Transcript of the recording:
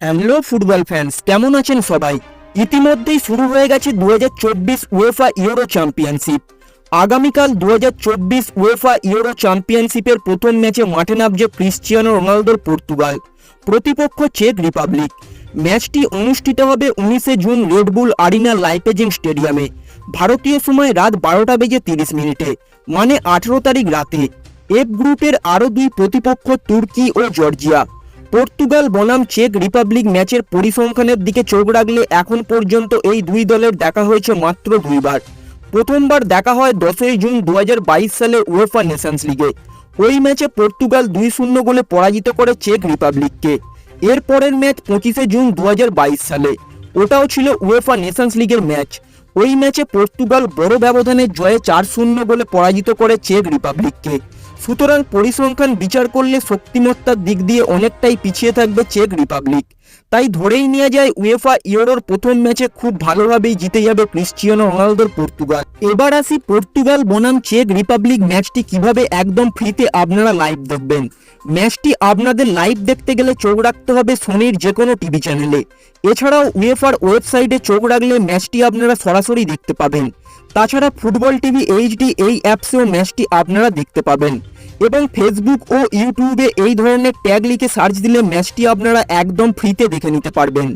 Hello football fans কেমন আছেন সবাই? ইতিমধ্যেই শুরু হয়ে গেছে দু হাজার চব্বিশ উয়েফা ইউরো চ্যাম্পিয়নশিপ আগামীকাল দু হাজার চব্বিশ উয়েফা ইউরো চ্যাম্পিয়নশিপের প্রথম ম্যাচে মাঠে নামছে ক্রিশ্চিয়ানো রোনালদোর পর্তুগাল, প্রতিপক্ষ চেক রিপাবলিক। ম্যাচটি অনুষ্ঠিত হবে উনিশে জুন রেডবুল আরিনা লাইপেজিং স্টেডিয়ামে। ভারতীয় সময় রাত বারোটা বেজে তিরিশ মিনিটে মানে আঠেরো তারিখ রাতে। এফ গ্রুপের আরও দুই প্রতিপক্ষ তুর্কি ও জর্জিয়া। পর্তুগাল বনাম চেক রিপাবলিক ম্যাচের পরিসংখ্যানের দিকে চোখ রাখলে এখন পর্যন্ত এই দুই দলের দেখা হয়েছে মাত্র দুইবার। প্রথমবার দেখা হয় দশই জুন দুহাজার বাইশ সালে উয়েফা নেশনস লিগে ওই ম্যাচে পর্তুগাল দুই শূন্য গোলে পরাজিত করে চেক রিপাবলিককে। এর পরের ম্যাচ পঁচিশে জুন দু হাজার বাইশ সালে। ওটাও ছিল উয়েফা নেশনস লিগের ম্যাচ। ওই ম্যাচে পর্তুগাল বড় ব্যবধানে জয়ে চার শূন্য গোলে পরাজিত করে চেক রিপাবলিককে। সুতরাং পরিসংখ্যান বিচার করলে শক্তিমত্তার দিক দিয়ে অনেকটাই পিছিয়ে থাকবে চেক রিপাবলিক। তাই ধরেই নেওয়া যায় উয়েফা ইউরোর প্রথম ম্যাচে খুব ভালোভাবেই জিতে যাবে ক্রিশ্চিয়ানো রোনালদোর পর্তুগাল। এবার আসি পর্তুগাল বনাম চেক রিপাবলিক ম্যাচটি কীভাবে একদম ফ্রিতে আপনারা লাইভ দেখবেন। ম্যাচটি আপনাদের লাইভ দেখতে গেলে চোখ রাখতে হবে সোনির যে কোনো টিভি চ্যানেলে। এছাড়াও উয়েফার ওয়েবসাইটে চোখ রাখলে ম্যাচটি আপনারা সরাসরি দেখতে পাবেন। তাছাড়া ফুটবল টিভি এইচডি এই অ্যাপসেও ম্যাচটি আপনারা দেখতে পাবেন। এবং ফেসবুক ও ইউটিউবে এই ধরনের ট্যাগ লিখে সার্চ দিলে ম্যাচটি আপনারা একদম ফ্রিতে দেখে নিতে পারবেন।